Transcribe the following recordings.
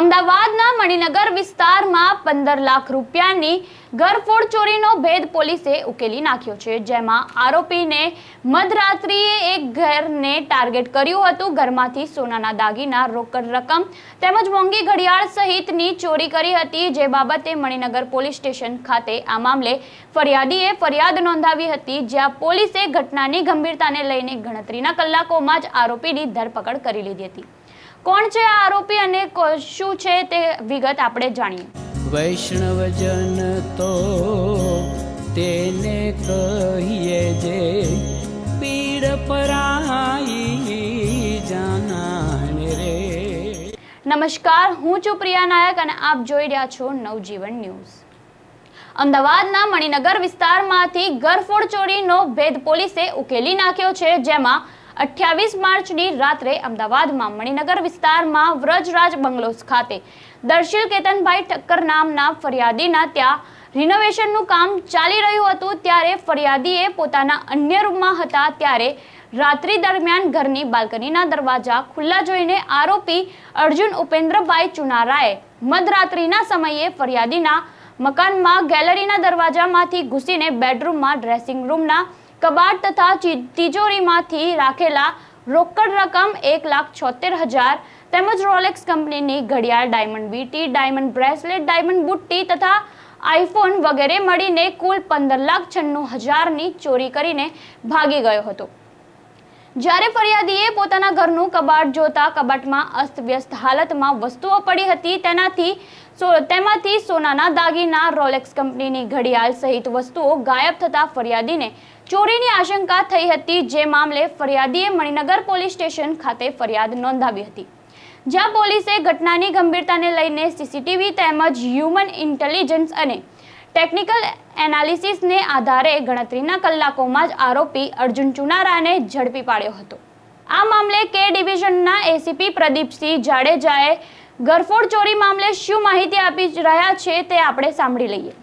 અમદાવાદના મણિનગર વિસ્તારમાં પંદર લાખ રૂપિયાની ઘરફોડ ચોરીનો ભેદ પોલીસે ઉકેલી નાખ્યો છે, જેમાં આરોપીને મધરાત્રિએ એક ઘરને ટાર્ગેટ કર્યું હતું. ઘરમાંથી સોનાના દાગીના, રોકડ રકમ તેમજ મોંઘી ઘડિયાળ સહિતની ચોરી કરી હતી. જે બાબતે મણિનગર પોલીસ સ્ટેશન ખાતે આ મામલે ફરિયાદીએ ફરિયાદ નોંધાવી હતી, જ્યાં પોલીસે ઘટનાની ગંભીરતાને લઈને ગણતરીના કલાકોમાં જ આરોપીની ધરપકડ કરી લીધી હતી. કોણ છે આ આરોપી અને શું છે તે વિગત આપણે જાણીએ. વૈષ્ણવજન તો તેને કહીએ જે પીડ પરાઈ જાનાને રે. નમસ્કાર હું છું પ્રિયા નાયક અને આપ જોઈ રહ્યા છો નવજીવન ન્યૂઝ. અમદાવાદના મણિનગર વિસ્તારમાંથી ઘરફોડ ચોરીનો ભેદ પોલીસે ઉકેલી નાખ્યો છે જેમાં અઠ્યાવીસ માર્ચની રાત્રે અમદાવાદમાં મણિનગર વિસ્તારમાં વ્રજરાજ બંગલોસ ખાતે દર્શિલ કેતનભાઈ ઠક્કર નામના ફરિયાદીના ત્યાં રિનોવેશનનું કામ ચાલી રહ્યું હતું ત્યારે ફરિયાદીએ પોતાના અન્ય રૂમમાં હતા ત્યારે રાત્રિ દરમિયાન ઘરની બાલ્કનીના દરવાજા ખુલ્લા જોઈને આરોપી અર્જુન ઉપેન્દ્રભાઈ ચુનારાએ મધરાત્રિના સમયે ફરિયાદીના મકાનમાં ગેલેરીના દરવાજામાંથી ઘૂસીને બેડરૂમમાં ડ્રેસિંગ રૂમના કબાટ તથા તિજોરીમાંથી રાખેલા રોકડ રકમ એક લાખ છોતેર હજાર તેમજ રોલેક્સ કંપનીની ઘડિયાળ, ડાયમંડ વીટી, ડાયમંડ બ્રેસલેટ, ડાયમંડ બુટ્ટી તથા આઈફોન વગેરે મળીને કુલ પંદર લાખ છન્નું હજારની ચોરી કરીને ભાગી ગયો હતો. જ્યારે ફરિયાદીએ પોતાના ઘરનું કબાટ જોતા કબાટમાં અસ્તવ્યસ્ત હાલતમાં વસ્તુઓ પડી હતી, તેનાથી તેમાંથી સોનાના દાગીના, રોલેક્સ કંપનીની ઘડિયાળ સહિત વસ્તુઓ ગાયબ થતા ફરિયાદીને ચોરીની આશંકા થઈ હતી, જે મામલે ફરિયાદીએ મણિનગર પોલીસ સ્ટેશન ખાતે ફરિયાદ નોંધાવી હતી. જ્યાં પોલીસે ઘટનાની ગંભીરતાને લઈને સીસીટીવી તેમજ હ્યુમન ઇન્ટેલિજન્સ અને ટેકનિકલ એનાલિસિસને આધારે ગણતરીના કલાકોમાં જ આરોપી અર્જુન ચુનારાને ઝડપી પાડ્યો હતો. આ મામલે કે ડિવિઝનના એસીપી પ્રદીપસિંહ જાડેજાએ ગરફોડ ચોરી મામલે શું માહિતી આપી રહ્યા છે તે આપણે સાંભળી લઈએ.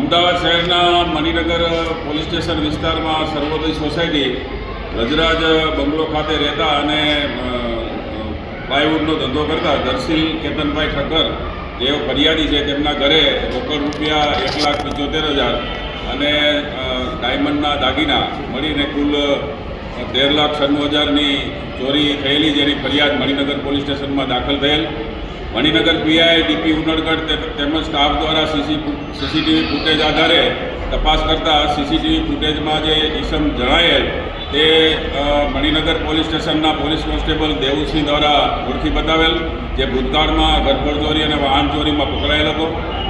અમદાવાદ શહેરના મણિનગર પોલીસ સ્ટેશન વિસ્તારમાં સર્વોદય સોસાયટી રજરાજ બંગલો ખાતે રહેતા અને પ્લાયવુડનો ધંધો કરતા દર્શિલ કેતનભાઈ ઠક્કર જેઓ ફરિયાદી છે તેમના ઘરે રોકડ રૂપિયા એક લાખ પંચોતેર હજાર અને ડાયમંડના દાગીના મળીને કુલ તેર લાખ છન્નું હજારની ચોરી થયેલી જેની ફરિયાદ મણિનગર પોલીસ સ્ટેશનમાં દાખલ થયેલ. મણિનગર પીઆઈ ડીપી ઉનડગઢ તેમજ સ્ટાફ દ્વારા સીસી સીસીટીવી ફૂટેજ આધારે તપાસ કરતા સીસીટીવી ફૂટેજમાં જે ઈસમ જણાયેલ તે મણિનગર પોલીસ સ્ટેશનના પોલીસ કોન્સ્ટેબલ દેવુસિંહ દ્વારા ઓળખી બતાવેલ, જે ભૂતકાળમાં ઘરફોડ ચોરી અને વાહન ચોરીમાં પકડાયેલ હતો.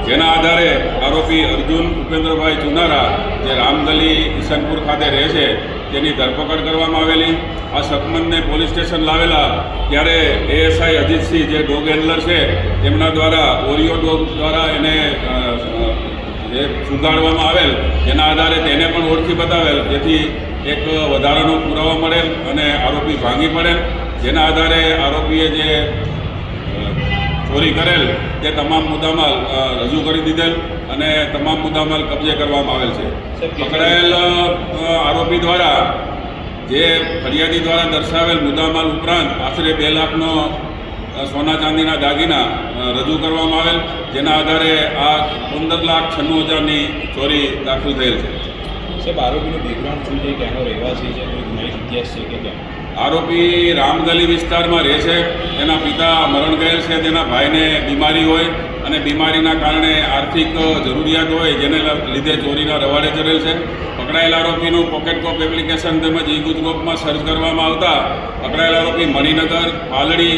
જેના આધારે આરોપી અર્જુન ઉપેન્દ્રભાઈ ચુનારા, જે રામગલી ઈસનપુર ખાતે રહે છે, તેની ધરપકડ કરવામાં આવેલી. આ શકમનને પોલીસ સ્ટેશન લાવેલા ત્યારે એએસઆઈ અજીતસિંહ, જે ડોગ હેન્ડલર છે, તેમના દ્વારા ઓરિયો ડોગ દ્વારા એને એ સુગાડવામાં આવેલ જેના આધારે તેને પણ ઓળખી બતાવેલ જેથી એક વધારાનો પુરાવો મળેલ અને આરોપી ભાંગી પડેલ. જેના આધારે આરોપીએ જે ચોરી કરેલ તે તમામ મુદ્દામાલ રજૂ કરી દીધેલ અને તમામ મુદ્દામાલ કબજે કરવામાં આવેલ છે. પકડાયેલ આરોપી દ્વારા જે ફરિયાદી દ્વારા દર્શાવેલ મુદ્દામાલ ઉપરાંત આશરે બે લાખનો સોના ચાંદીના દાગીના રજૂ કરવામાં આવેલ, જેના આધારે આ પંદર લાખ છન્નું હજારની ચોરી દાખલ થયેલ છે. સાહેબ, આરોપીનું બેકગ્રાઉન્ડ શું છે? ક્યાંનો રહેવાસી છે? કોઈ ગુનાહિત ઇતિહાસ છે કે કેમ આરોપી રામગલી વિસ્તારમાં રહે છે. તેના પિતા મરણ ગયેલ છે. તેના ભાઈને બીમારી હોય અને બીમારીના કારણે આર્થિક જરૂરિયાત હોય જેને લીધે ચોરીના રવાડે ચડેલ છે. પકડાયેલ આરોપીનું પોકેટ કોપ એપ્લિકેશન તેમજ ઈ ગુજકોપમાં સર્ચ કરવામાં આવતા પકડાયેલ આરોપી મણિનગર, પાલડી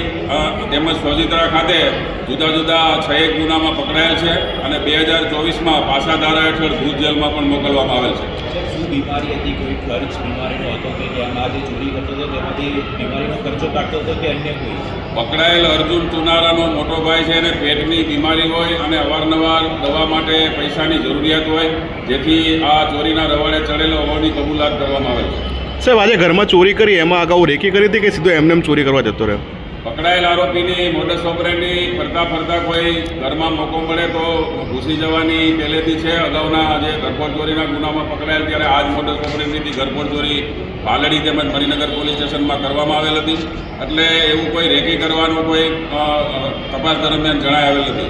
તેમજ સોજિત્રા ખાતે જુદા જુદા છ એક ગુનામાં પકડાયેલ છે અને બે હજાર ચોવીસમાં પાસા ધારા હેઠળ ભૂત જેલમાં પણ મોકલવામાં આવેલ છે. શું બીમારી હતી? કોઈ ખર્ચ બીમારીનો હતો કે જેમાં જે ચોરી કરતો હતો તેમાંથી બીમારીનો ખર્ચો કાઢતો હતો કે અન્ય કોઈ? પકડાયેલ અર્જુન ચુનારાનો મોટો ભાઈ છે અને પેટની બીમારી હોય અને અવારનવાર દવા માટે પૈસાની જરૂરિયાત હોય જેથી આ ચોરીના રવાડે ચડેલો હોવાની કબૂલાત કરવામાં આવેલ છે. સાહેબ આજે ઘરમાં ચોરી કરી એમાં અગાઉ રેકી કરી હતી કે સીધો એમને ચોરી કરવા જતો રહ્યો? પકડાયેલ આરોપીની મોડસ ઓપરેન્ડી ફરતા ફરતા કોઈ ઘરમાં મોકો મળે તો ઘૂસી જવાની પહેલેથી છે. અગાઉના જે ઘરફોડ ચોરીના ગુનામાં પકડાયેલ ત્યારે આ જ મોડસ ઓપરેન્ડીથી ઘરફોડ ચોરી પાલડી તેમજ મણિનગર પોલીસ સ્ટેશનમાં કરવામાં આવેલ હતી. એટલે એવું કોઈ રેકી કરવાનું કોઈ તપાસ દરમિયાન જણાય આવેલ નથી.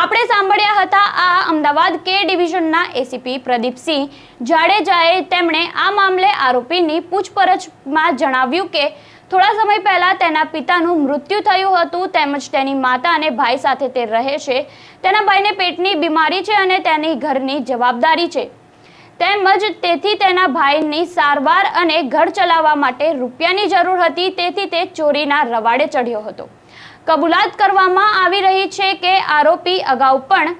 આપણે સાંભળ્યા હતા આ અમદાવાદ કે ડિવિઝનના એસીપી પ્રદીપસિંહ જાડેજાએ તેમણે આ મામલે આરોપીની પૂછપરછમાં જણાવ્યું કે થોડા સમય પહેલા તેના પિતાનું મૃત્યુ થયું હતું, તેમજ તેની માતા અને ભાઈ સાથે તે રહે છે. તેના ભાઈને પેટની બીમારી છે અને તેની ઘરની જવાબદારી છે. તેમજ તેથી તેના ભાઈની સારવાર અને ઘર ચલાવવા માટે રૂપિયાની જરૂર હતી, તેથી તે ચોરીના રવાડે ચઢ્યો હતો. કબૂલાત કરવામાં આવી રહી છે કે આરોપી અગાઉ પણ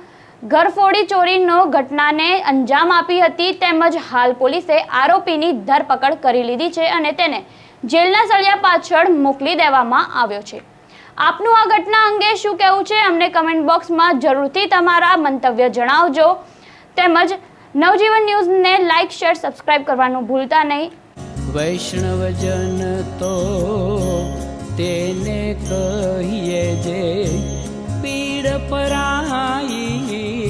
ઘરફોડી ચોરીનો ઘટનાને અંજામ આપી હતી, તેમજ હાલ પોલીસે આરોપીની ધરપકડ કરી લીધી છે અને તેને જેલના સળિયા પાછળ મોકલી દેવામાં આવ્યો છે. આપનું આ ઘટના અંગે શું કહેવું છે અમને કમેન્ટ બોક્સમાં જરૂરથી તમારા મંતવ્ય જણાવજો. તેમજ નવજીવન ન્યૂઝને લાઇક શેર સબસ્ક્રાઇબ કરવાનું ભૂલતા નહીં. વૈષ્ણવજન તો તેને કહીએ જે પીડ પરાઈ